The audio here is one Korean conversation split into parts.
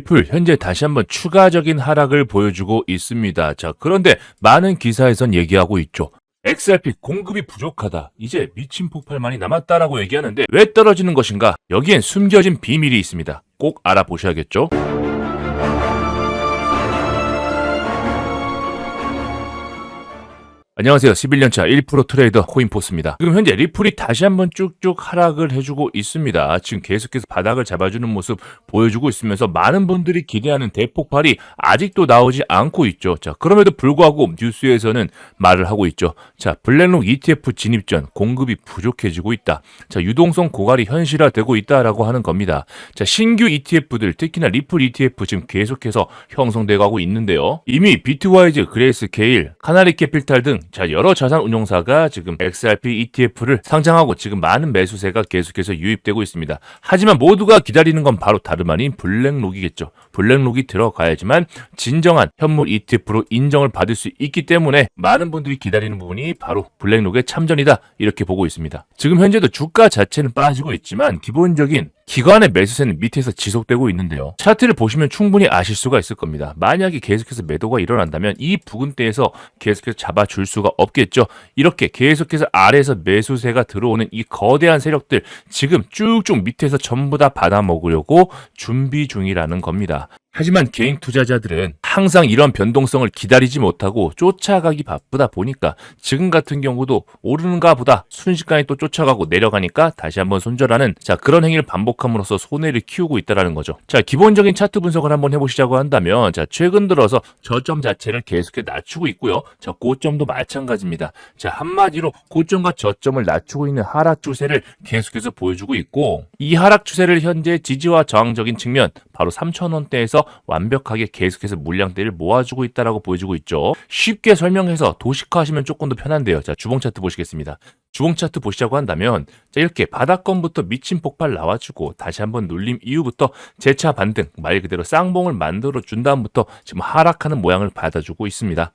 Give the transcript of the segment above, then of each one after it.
리플 현재 다시 한번 추가적인 하락을 보여주고 있습니다. 자, 그런데 많은 기사에선 얘기하고 있죠. XRP 공급이 부족하다. 이제 미친 폭발만이 남았다라고 얘기하는데 왜 떨어지는 것인가? 여기엔 숨겨진 비밀이 있습니다. 꼭 알아보셔야겠죠? 안녕하세요. 11년차 1% 트레이더 코인포스입니다. 지금 현재 리플이 다시 한번 쭉쭉 하락을 해주고 있습니다. 지금 계속해서 바닥을 잡아주는 모습 보여주고 있으면서 많은 분들이 기대하는 대폭발이 아직도 나오지 않고 있죠. 자, 그럼에도 불구하고 뉴스에서는 말을 하고 있죠. 자, 블랙록 ETF 진입 전 공급이 부족해지고 있다. 자, 유동성 고갈이 현실화되고 있다라고 하는 겁니다. 자, 신규 ETF들 특히나 리플 ETF 지금 계속해서 형성돼 가고 있는데요. 이미 비트와이즈, 그레이스 케일, 카나리 캐피탈 등 자, 여러 자산 운용사가 지금 XRP ETF를 상장하고 지금 많은 매수세가 계속해서 유입되고 있습니다. 하지만 모두가 기다리는 건 바로 다름 아닌 블랙록이겠죠. 블랙록이 들어가야지만 진정한 현물 ETF로 인정을 받을 수 있기 때문에 많은 분들이 기다리는 부분이 바로 블랙록의 참전이다. 이렇게 보고 있습니다. 지금 현재도 주가 자체는 빠지고 있지만 기본적인 기관의 매수세는 밑에서 지속되고 있는데요. 차트를 보시면 충분히 아실 수가 있을 겁니다. 만약에 계속해서 매도가 일어난다면 이 부근대에서 계속해서 잡아줄 수가 없겠죠. 이렇게 계속해서 아래에서 매수세가 들어오는 이 거대한 세력들 지금 쭉쭉 밑에서 전부 다 받아먹으려고 준비 중이라는 겁니다. 하지만 개인 투자자들은 항상 이런 변동성을 기다리지 못하고 쫓아가기 바쁘다 보니까 지금 같은 경우도 오르는가 보다 순식간에 또 쫓아가고 내려가니까 다시 한번 손절하는 자 그런 행위를 반복함으로써 손해를 키우고 있다라는 거죠. 자 기본적인 차트 분석을 한번 해보시자고 한다면 자 최근 들어서 저점 자체를 계속해 낮추고 있고요. 자 고점도 마찬가지입니다. 자 한마디로 고점과 저점을 낮추고 있는 하락 추세를 계속해서 보여주고 있고 이 하락 추세를 현재 지지와 저항적인 측면 바로 3,000원대에서 완벽하게 계속해서 물 량대를 모아주고 있다라고 보여주고 있죠. 쉽게 설명해서 도식화하시면 조금 더 편한데요. 자, 주봉 차트 보시겠습니다. 주봉 차트 보시자고 한다면 자, 이렇게 바닥권부터 미친 폭발 나와주고 다시 한번 눌림 이후부터 재차 반등 말 그대로 쌍봉을 만들어 준 다음부터 지금 하락하는 모양을 받아주고 있습니다.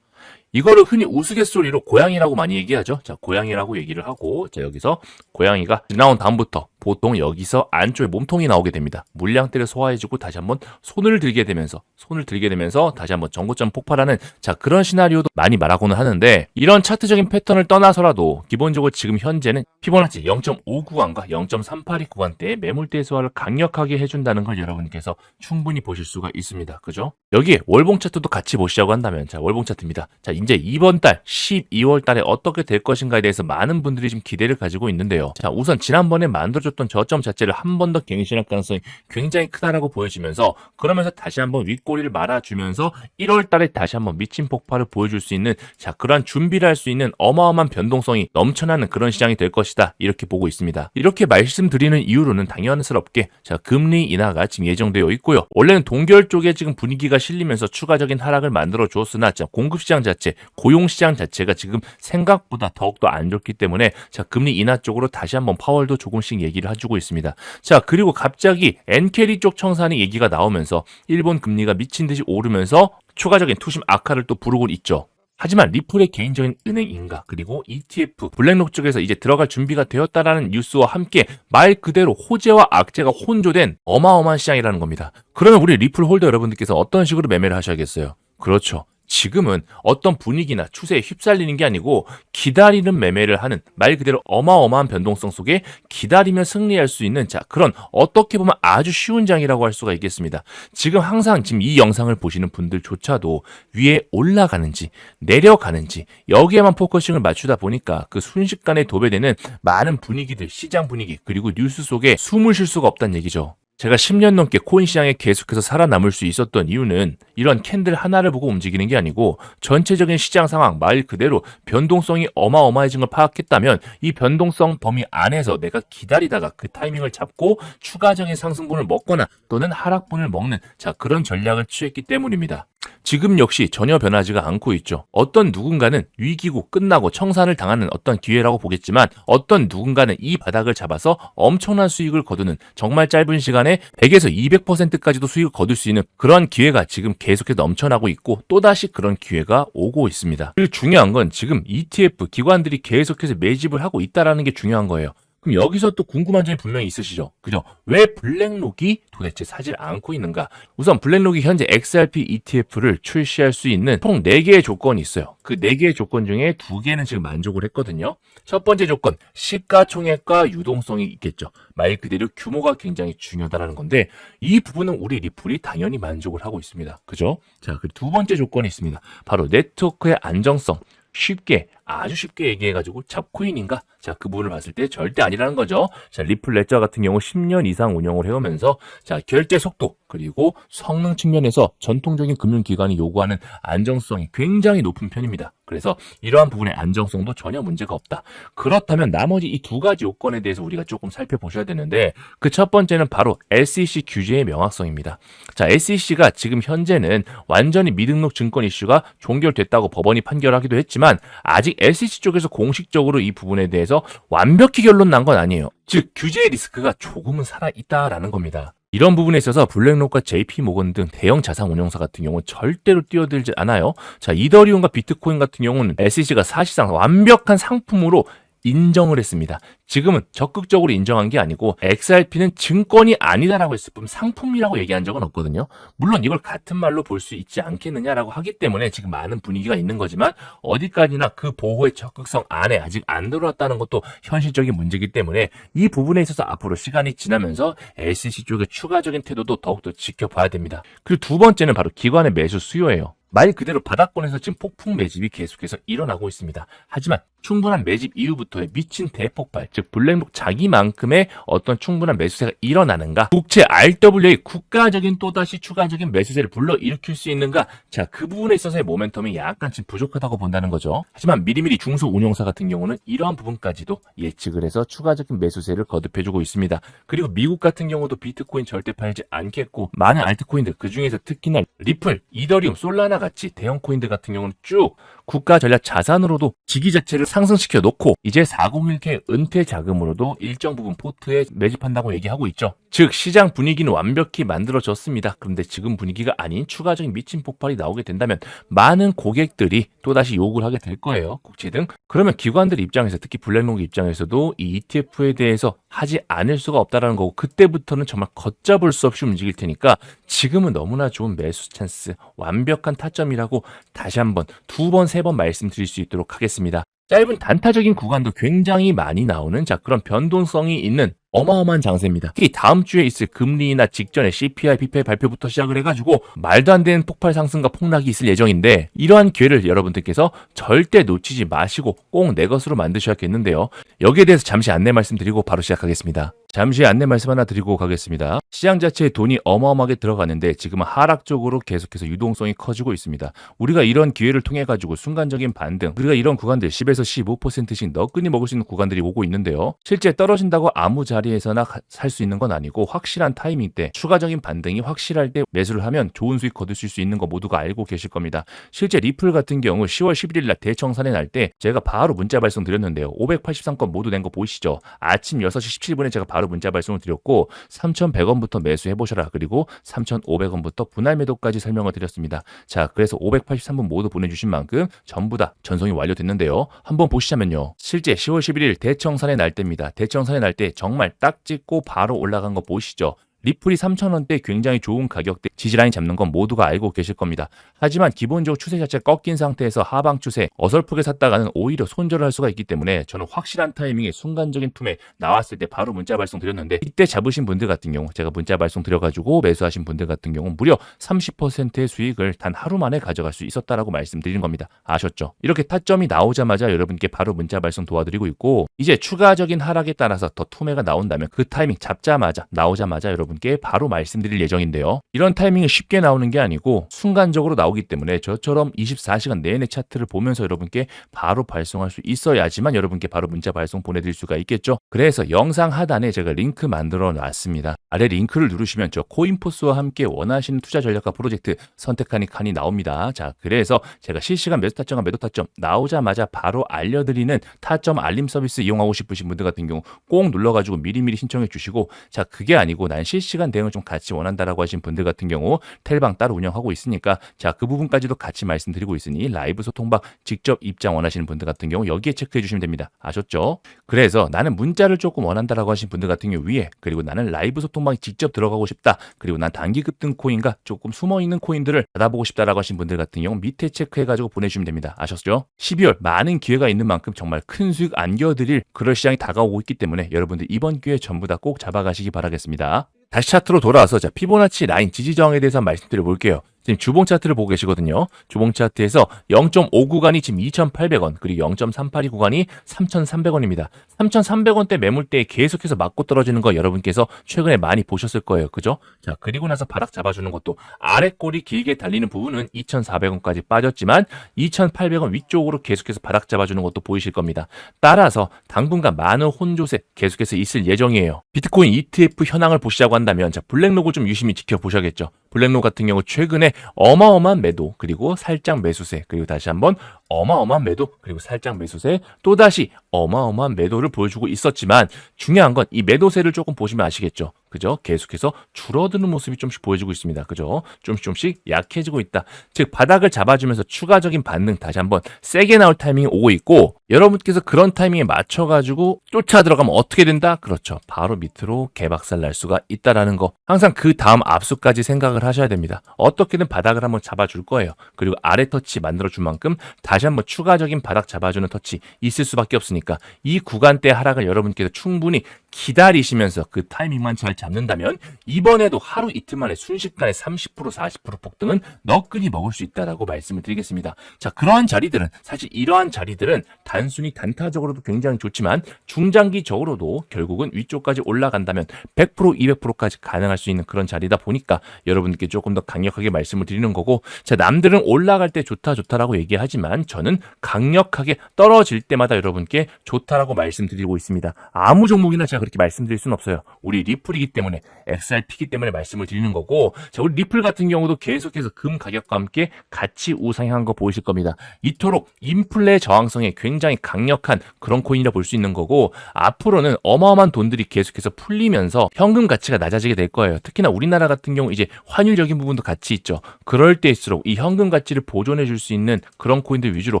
이거를 흔히 우스갯소리로 고양이라고 많이 얘기하죠. 자, 고양이라고 얘기를 하고, 자, 여기서 고양이가 나온 다음부터 보통 여기서 안쪽에 몸통이 나오게 됩니다. 물량대를 소화해주고 다시 한번 손을 들게 되면서, 손을 들게 되면서 다시 한번 전고점 폭발하는, 자, 그런 시나리오도 많이 말하고는 하는데, 이런 차트적인 패턴을 떠나서라도, 기본적으로 지금 현재는 피보나치 0.5 구간과 0.382 구간대의 매물대 소화를 강력하게 해준다는 걸 여러분께서 충분히 보실 수가 있습니다. 그죠? 여기에 월봉 차트도 같이 보시자고 한다면, 자, 월봉 차트입니다. 자, 이제 이번 달 12월 달에 어떻게 될 것인가에 대해서 많은 분들이 지금 기대를 가지고 있는데요. 자, 우선 지난번에 만들어줬던 저점 자체를 한 번 더 갱신할 가능성이 굉장히 크다라고 보여지면서 그러면서 다시 한번 윗꼬리를 말아주면서 1월 달에 다시 한번 미친 폭발을 보여줄 수 있는 자, 그러한 준비를 할 수 있는 어마어마한 변동성이 넘쳐나는 그런 시장이 될 것이다. 이렇게 보고 있습니다. 이렇게 말씀드리는 이유로는 당연스럽게 자, 금리 인하가 지금 예정되어 있고요. 원래는 동결 쪽에 지금 분위기가 실리면서 추가적인 하락을 만들어 주었으나 자, 공급 시장 자체 고용 시장 자체가 지금 생각보다 더욱더 안 좋기 때문에 자 금리 인하 쪽으로 다시 한번 파월도 조금씩 얘기를 해주고 있습니다. 자 그리고 갑자기 엔캐리 쪽 청산이 얘기가 나오면서 일본 금리가 미친 듯이 오르면서 추가적인 투심 악화를 또 부르고 있죠. 하지만 리플의 개인적인 은행 인가 그리고 ETF 블랙록 쪽에서 이제 들어갈 준비가 되었다라는 뉴스와 함께 말 그대로 호재와 악재가 혼조된 어마어마한 시장이라는 겁니다. 그러면 우리 리플 홀더 여러분들께서 어떤 식으로 매매를 하셔야겠어요? 그렇죠. 지금은 어떤 분위기나 추세에 휩쓸리는 게 아니고 기다리는 매매를 하는 말 그대로 어마어마한 변동성 속에 기다리며 승리할 수 있는 자 그런 어떻게 보면 아주 쉬운 장이라고 할 수가 있겠습니다. 지금 항상 지금 이 영상을 보시는 분들조차도 위에 올라가는지 내려가는지 여기에만 포커싱을 맞추다 보니까 그 순식간에 도배되는 많은 분위기들 시장 분위기 그리고 뉴스 속에 숨을 쉴 수가 없다는 얘기죠. 제가 10년 넘게 코인 시장에 계속해서 살아남을 수 있었던 이유는 이런 캔들 하나를 보고 움직이는 게 아니고 전체적인 시장 상황 말 그대로 변동성이 어마어마해진 걸 파악했다면 이 변동성 범위 안에서 내가 기다리다가 그 타이밍을 잡고 추가적인 상승분을 먹거나 또는 하락분을 먹는 자 그런 전략을 취했기 때문입니다. 지금 역시 전혀 변하지가 않고 있죠. 어떤 누군가는 위기고 끝나고 청산을 당하는 어떤 기회라고 보겠지만 어떤 누군가는 이 바닥을 잡아서 엄청난 수익을 거두는 정말 짧은 시간에 100에서 200%까지도 수익을 거둘 수 있는 그런 기회가 지금 계속해서 넘쳐나고 있고 또다시 그런 기회가 오고 있습니다. 그리고 중요한 건 지금 ETF 기관들이 계속해서 매집을 하고 있다라는 게 중요한 거예요. 그럼 여기서 또 궁금한 점이 분명히 있으시죠? 그죠? 왜 블랙록이 도대체 사질 않고 있는가? 우선 블랙록이 현재 XRP ETF를 출시할 수 있는 총 4개의 조건이 있어요. 그 4개의 조건 중에 2개는 지금 만족을 했거든요. 첫 번째 조건, 시가총액과 유동성이 있겠죠. 말 그대로 규모가 굉장히 중요하다는 건데 이 부분은 우리 리플이 당연히 만족을 하고 있습니다. 그죠? 자, 그리고 두 번째 조건이 있습니다. 바로 네트워크의 안정성. 쉽게 아주 쉽게 얘기해가지고 잡코인인가? 자, 그 부분을 봤을 때 절대 아니라는 거죠. 자, 리플 레저 같은 경우 10년 이상 운영을 해오면서 자, 결제 속도 그리고 성능 측면에서 전통적인 금융기관이 요구하는 안정성이 굉장히 높은 편입니다. 그래서 이러한 부분의 안정성도 전혀 문제가 없다. 그렇다면 나머지 이 두 가지 요건에 대해서 우리가 조금 살펴보셔야 되는데 그 첫 번째는 바로 SEC 규제의 명확성입니다. 자, SEC가 지금 현재는 완전히 미등록 증권 이슈가 종결됐다고 법원이 판결하기도 했지만 아직 SEC 쪽에서 공식적으로 이 부분에 대해서 완벽히 결론 난 건 아니에요. 즉 규제의 리스크가 조금은 살아 있다라는 겁니다. 이런 부분에 있어서 블랙록과 JP 모건 등 대형 자산 운용사 같은 경우는 절대로 뛰어들지 않아요. 자, 이더리움과 비트코인 같은 경우는 SEC가 사실상 완벽한 상품으로 인정을 했습니다. 지금은 적극적으로 인정한 게 아니고 XRP는 증권이 아니다라고 했을 뿐 상품이라고 얘기한 적은 없거든요. 물론 이걸 같은 말로 볼 수 있지 않겠느냐라고 하기 때문에 지금 많은 분위기가 있는 거지만 어디까지나 그 보호의 적극성 안에 아직 안 들어왔다는 것도 현실적인 문제이기 때문에 이 부분에 있어서 앞으로 시간이 지나면서 SEC 쪽의 추가적인 태도도 더욱더 지켜봐야 됩니다. 그리고 두 번째는 바로 기관의 매수 수요예요. 말 그대로 바닥권에서 지금 폭풍 매집이 계속해서 일어나고 있습니다. 하지만 충분한 매집 이후부터의 미친 대폭발, 즉 블랙록 자기만큼의 어떤 충분한 매수세가 일어나는가? 국채 RWA 국가적인 또다시 추가적인 매수세를 불러 일으킬 수 있는가? 자, 그 부분에 있어서의 모멘텀이 약간 지금 부족하다고 본다는 거죠. 하지만 미리미리 중소 운용사 같은 경우는 이러한 부분까지도 예측을 해서 추가적인 매수세를 거듭해주고 있습니다. 그리고 미국 같은 경우도 비트코인 절대 팔지 않겠고 많은 알트코인들 그 중에서 특히나 리플, 이더리움, 솔라나 같이 대형 코인들 같은 경우는 쭉 국가 전략 자산으로도 지기 자체를 상승시켜 놓고 이제 401k 은퇴 자금으로도 일정 부분 포트에 매집한다고 얘기하고 있죠. 즉 시장 분위기는 완벽히 만들어졌습니다. 그런데 지금 분위기가 아닌 추가적인 미친 폭발이 나오게 된다면 많은 고객들이 또다시 욕을 하게 될 거예요. 국채 등. 그러면 기관들 입장에서 특히 블랙록 입장에서도 이 ETF에 대해서 하지 않을 수가 없다라는 거고 그때부터는 정말 걷잡을 수 없이 움직일 테니까 지금은 너무나 좋은 매수 찬스, 완벽한 타점이라고 다시 한번 두 번, 세 번 말씀드릴 수 있도록 하겠습니다. 짧은 단타적인 구간도 굉장히 많이 나오는 자 그런 변동성이 있는 어마어마한 장세입니다. 특히 다음 주에 있을 금리나 직전에 CPI, PPI 발표부터 시작을 해가지고 말도 안 되는 폭발 상승과 폭락이 있을 예정인데 이러한 기회를 여러분들께서 절대 놓치지 마시고 꼭 내 것으로 만드셔야겠는데요. 여기에 대해서 잠시 안내 말씀드리고 바로 시작하겠습니다. 잠시 안내 말씀 하나 드리고 가겠습니다. 시장 자체에 돈이 어마어마하게 들어가는데 지금은 하락적으로 계속해서 유동성이 커지고 있습니다. 우리가 이런 기회를 통해 가지고 순간적인 반등, 우리가 이런 구간들 10에서 15%씩 너끈히 먹을 수 있는 구간들이 오고 있는데요. 실제 떨어진다고 아무 자리에서나 살 수 있는 건 아니고 확실한 타이밍 때 추가적인 반등이 확실할 때 매수를 하면 좋은 수익 거두실 수 있는 거 모두가 알고 계실 겁니다. 실제 리플 같은 경우 10월 11일 날 대청산에 날 때 제가 바로 문자 발송 드렸는데요. 583건 모두 낸 거 보이시죠? 아침 6시 17분에 제가 바로 문자 발송을 드렸고 3,100원부터 매수해 보셔라. 그리고 3,500원부터 분할 매도까지 설명을 드렸습니다. 자, 그래서 583분 모두 보내주신 만큼 전부 다 전송이 완료됐는데요. 한번 보시자면요. 실제 10월 11일 대청산의 날때입니다. 대청산의 날때 정말 딱 찍고 바로 올라간 거 보이시죠? 리플이 3,000원대 굉장히 좋은 가격대 지지라인 잡는 건 모두가 알고 계실 겁니다. 하지만 기본적으로 추세 자체 꺾인 상태에서 하방 추세 어설프게 샀다가는 오히려 손절을 할 수가 있기 때문에 저는 확실한 타이밍에 순간적인 툼에 나왔을 때 바로 문자 발송 드렸는데 이때 잡으신 분들 같은 경우 제가 문자 발송 드려가지고 매수하신 분들 같은 경우 무려 30%의 수익을 단 하루 만에 가져갈 수 있었다라고 말씀드리는 겁니다. 아셨죠? 이렇게 타점이 나오자마자 여러분께 바로 문자 발송 도와드리고 있고 이제 추가적인 하락에 따라서 더 투매가 나온다면 그 타이밍 잡자마자 나오자마자 여러분 여러분께 바로 말씀드릴 예정인데요. 이런 타이밍이 쉽게 나오는 게 아니고 순간적으로 나오기 때문에 저처럼 24시간 내내 차트를 보면서 여러분께 바로 발송할 수 있어야지만 여러분께 바로 문자 발송 보내드릴 수가 있겠죠. 그래서 영상 하단에 제가 링크 만들어 놨습니다. 아래 링크를 누르시면 저 코인포스와 함께 원하시는 투자 전략과 프로젝트 선택하니 칸이 나옵니다. 자, 그래서 제가 실시간 매수 타점과 매도 타점 나오자마자 바로 알려드리는 타점 알림 서비스 이용하고 싶으신 분들 같은 경우 꼭 눌러가지고 미리미리 신청해 주시고 자, 그게 아니고 난 실시간 실시간 대응을 좀 같이 원한다라고 하신 분들 같은 경우 텔방 따로 운영하고 있으니까 자 그 부분까지도 같이 말씀드리고 있으니 라이브 소통방 직접 입장 원하시는 분들 같은 경우 여기에 체크해 주시면 됩니다. 아셨죠? 그래서 나는 문자를 조금 원한다라고 하신 분들 같은 경우 위에 그리고 나는 라이브 소통방에 직접 들어가고 싶다. 그리고 난 단기 급등 코인과 조금 숨어 있는 코인들을 받아보고 싶다라고 하신 분들 같은 경우 밑에 체크해 가지고 보내주시면 됩니다. 아셨죠? 12월 많은 기회가 있는 만큼 정말 큰 수익 안겨드릴 그럴 시장이 다가오고 있기 때문에 여러분들 이번 기회 전부 다 꼭 잡아가시기 바라겠습니다. 다시 차트로 돌아와서 자 피보나치 라인 지지 저항에 대해서 말씀드려 볼게요. 지금 주봉 차트를 보고 계시거든요. 주봉 차트에서 0.5 구간이 지금 2,800원, 그리고 0.382 구간이 3,300원입니다. 3,300원대 매물대에 계속해서 맞고 떨어지는 거 여러분께서 최근에 많이 보셨을 거예요. 그죠? 자, 그리고 나서 바닥 잡아주는 것도 아래 꼬리 길게 달리는 부분은 2,400원까지 빠졌지만 2,800원 위쪽으로 계속해서 바닥 잡아주는 것도 보이실 겁니다. 따라서 당분간 많은 혼조세 계속해서 있을 예정이에요. 비트코인 ETF 현황을 보시자고 한다면 자, 블랙록을 좀 유심히 지켜보셔야겠죠. 블랙록 같은 경우 최근에 어마어마한 매도 그리고 살짝 매수세 그리고 다시 한번 어마어마한 매도 그리고 살짝 매수세 또다시 어마어마한 매도를 보여주고 있었지만 중요한 건 이 매도세를 조금 보시면 아시겠죠. 그죠? 계속해서 줄어드는 모습이 좀씩 보여지고 있습니다. 그죠? 좀씩 좀씩 약해지고 있다. 즉 바닥을 잡아주면서 추가적인 반등 다시 한번 세게 나올 타이밍이 오고 있고 여러분께서 그런 타이밍에 맞춰가지고 쫓아 들어가면 어떻게 된다? 그렇죠. 바로 밑으로 개박살 날 수가 있다라는 거. 항상 그 다음 압수까지 생각을 하셔야 됩니다. 어떻게든 바닥을 한번 잡아줄 거예요. 그리고 아래 터치 만들어준 만큼 다시 한번 추가적인 바닥 잡아주는 터치 있을 수밖에 없으니까 이 구간대 하락을 여러분께서 충분히 기다리시면서 그 타이밍만 잘 잡는다면 이번에도 하루 이틀 만에 순식간에 30% 40% 폭등은 너끈히 먹을 수 있다라고 말씀을 드리겠습니다. 자 그러한 자리들은 사실 이러한 자리들은 단순히 단타적으로도 굉장히 좋지만 중장기적으로도 결국은 위쪽까지 올라간다면 100% 200%까지 가능할 수 있는 그런 자리다 보니까 여러분들께 조금 더 강력하게 말씀을 드리는 거고 자 남들은 올라갈 때 좋다 좋다라고 얘기하지만 저는 강력하게 떨어질 때마다 여러분께 좋다라고 말씀드리고 있습니다. 아무 종목이나 제가 그렇게 말씀드릴 수는 없어요. 우리 리플이기 때문에 XRP이기 때문에 말씀을 드리는 거고 자 우리 리플 같은 경우도 계속해서 금 가격과 함께 같이 우상향한 거 보이실 겁니다. 이토록 인플레 저항성에 굉장히 강력한 그런 코인이라 볼 수 있는 거고 앞으로는 어마어마한 돈들이 계속해서 풀리면서 현금 가치가 낮아지게 될 거예요. 특히나 우리나라 같은 경우 이제 환율적인 부분도 같이 있죠. 그럴 때일수록 이 현금 가치를 보존해 줄 수 있는 그런 코인들 위주로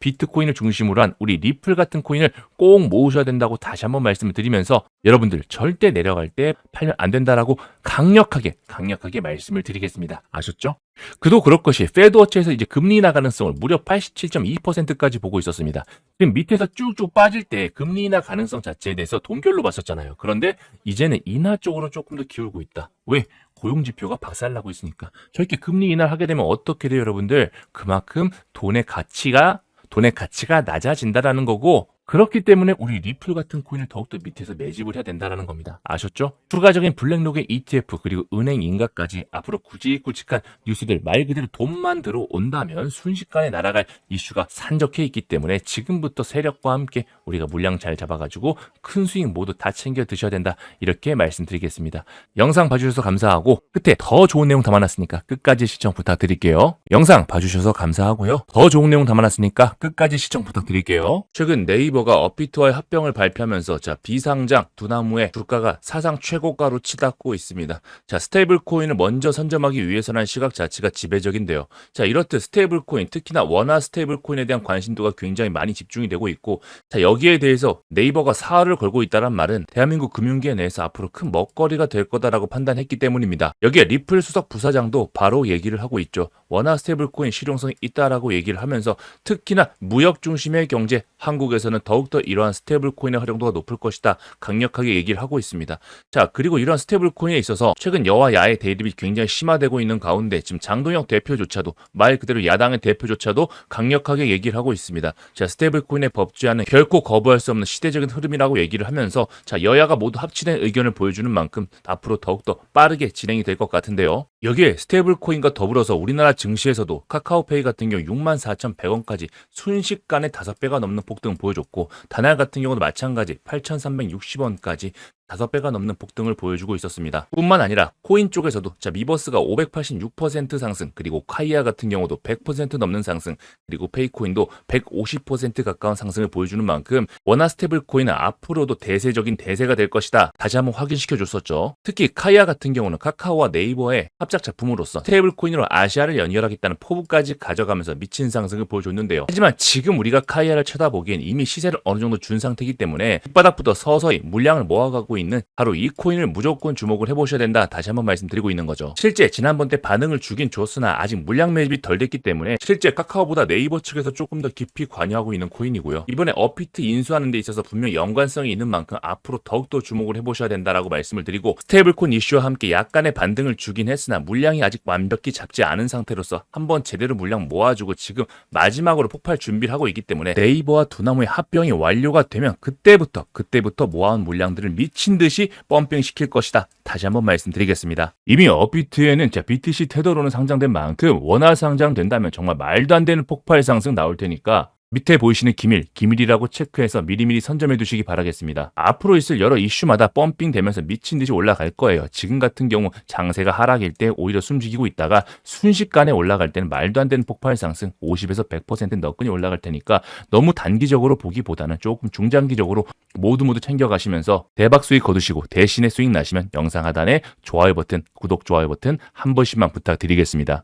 비트코인을 중심으로 한 우리 리플 같은 코인을 꼭 모으셔야 된다고 다시 한번 말씀을 드리면서 여러분들 절대 내려갈 때 팔면 안 된다라고 강력하게 강력하게 말씀을 드리겠습니다. 아셨죠? 그도 그럴 것이 페드워치에서 이제 금리 인하 가능성을 무려 87.2%까지 보고 있었습니다. 지금 밑에서 쭉쭉 빠질 때 금리 인하 가능성 자체에 대해서 동결로 봤었잖아요. 그런데 이제는 인하 쪽으로 조금 더 기울고 있다. 왜? 고용 지표가 박살나고 있으니까. 저렇게 금리 인하를 하게 되면 어떻게 돼요, 여러분들? 그만큼 돈의 가치가 돈의 가치가 낮아진다라는 거고 그렇기 때문에 우리 리플 같은 코인을 더욱더 밑에서 매집을 해야 된다는 겁니다. 아셨죠? 추가적인 블랙록의 ETF 그리고 은행 인가까지 앞으로 굵직굵직한 뉴스들 말 그대로 돈만 들어온다면 순식간에 날아갈 이슈가 산적해 있기 때문에 지금부터 세력과 함께 우리가 물량 잘 잡아가지고 큰 수익 모두 다 챙겨 드셔야 된다. 이렇게 말씀드리겠습니다. 영상 봐주셔서 감사하고 끝에 더 좋은 내용 담아놨으니까 끝까지 시청 부탁드릴게요. 영상 봐주셔서 감사하고요. 더 좋은 내용 담아놨으니까 끝까지 시청 부탁드릴게요. 최근 네이버 가 업비트와의 합병을 발표하면서 자 비상장 두나무의 주가가 사상 최고가로 치닫고 있습니다. 자 스테이블 코인을 먼저 선점하기 위해서는 시각 자체가 지배적인데요. 자 이렇듯 스테이블 코인 특히나 원화 스테이블 코인에 대한 관심도가 굉장히 많이 집중이 되고 있고 자 여기에 대해서 네이버가 사활을 걸고 있다는 말은 대한민국 금융계 내에서 앞으로 큰 먹거리가 될 거다라고 판단했기 때문입니다. 여기에 리플 수석 부사장도 바로 얘기를 하고 있죠. 원화 스테이블 코인 실용성이 있다라고 얘기를 하면서 특히나 무역 중심의 경제 한국에서는 더 욱더 이러한 스테이블 코인의 활용도가 높을 것이다. 강력하게 얘기를 하고 있습니다. 자, 그리고 이러한 스테이블 코인에 있어서 최근 여와 야의 대립이 굉장히 심화되고 있는 가운데 지금 장동혁 대표조차도 말 그대로 야당의 대표조차도 강력하게 얘기를 하고 있습니다. 자, 스테이블 코인의 법제화는 결코 거부할 수 없는 시대적인 흐름이라고 얘기를 하면서 자, 여야가 모두 합치된 의견을 보여주는 만큼 앞으로 더욱더 빠르게 진행이 될 것 같은데요. 여기에 스테이블 코인과 더불어서 우리나라 증시에서도 카카오페이 같은 경우 64,100원까지 순식간에 5배가 넘는 폭등 보여줬고 다날 같은 경우도 마찬가지 8,360원까지 5배가 넘는 폭등을 보여주고 있었습니다. 뿐만 아니라 코인 쪽에서도 자 미버스가 586% 상승, 그리고 카이아 같은 경우도 100% 넘는 상승, 그리고 페이코인도 150% 가까운 상승을 보여주는 만큼 원화 스테이블 코인은 앞으로도 대세적인 대세가 될 것이다. 다시 한번 확인시켜 줬었죠. 특히 카이아 같은 경우는 카카오와 네이버의 합작 작품으로서 스테이블 코인으로 아시아를 연결하겠다는 포부까지 가져가면서 미친 상승을 보여줬는데요. 하지만 지금 우리가 카이아를 쳐다보기엔 이미 시세를 어느 정도 준 상태이기 때문에 밑바닥부터 서서히 물량을 모아가고 있는 바로 이 코인을 무조건 주목을 해보셔야 된다. 다시 한번 말씀드리고 있는 거죠. 실제 지난번 때 반응을 주긴 줬으나 아직 물량 매집이 덜 됐기 때문에 실제 카카오보다 네이버 측에서 조금 더 깊이 관여하고 있는 코인이고요. 이번에 어피트 인수하는 데 있어서 분명 연관성이 있는 만큼 앞으로 더욱더 주목을 해보셔야 된다라고 말씀을 드리고 스테이블코인 이슈와 함께 약간의 반등을 주긴 했으나 물량이 아직 완벽히 잡지 않은 상태로서 한번 제대로 물량 모아주고 지금 마지막으로 폭발 준비를 하고 있기 때문에 네이버와 두나무의 합병이 완료가 되면 그때부터 그때부터 모아온 물량들을 미친 듯이 펌핑 시킬 것이다. 다시 한번 말씀드리겠습니다. 이미 업비트에는 자 BTC 테더로는 상장된 만큼 원화 상장된다면 정말 말도 안 되는 폭발 상승 나올 테니까 밑에 보이시는 기밀, 기밀이라고 체크해서 미리미리 선점해 두시기 바라겠습니다. 앞으로 있을 여러 이슈마다 펌핑 되면서 미친 듯이 올라갈 거예요. 지금 같은 경우 장세가 하락일 때 오히려 숨죽이고 있다가 순식간에 올라갈 때는 말도 안 되는 폭발 상승 50에서 100% 너끈히 올라갈 테니까 너무 단기적으로 보기보다는 조금 중장기적으로 모두 모두 챙겨가시면서 대박 수익 거두시고 대신에 수익 나시면 영상 하단에 좋아요 버튼, 구독, 좋아요 버튼 한 번씩만 부탁드리겠습니다.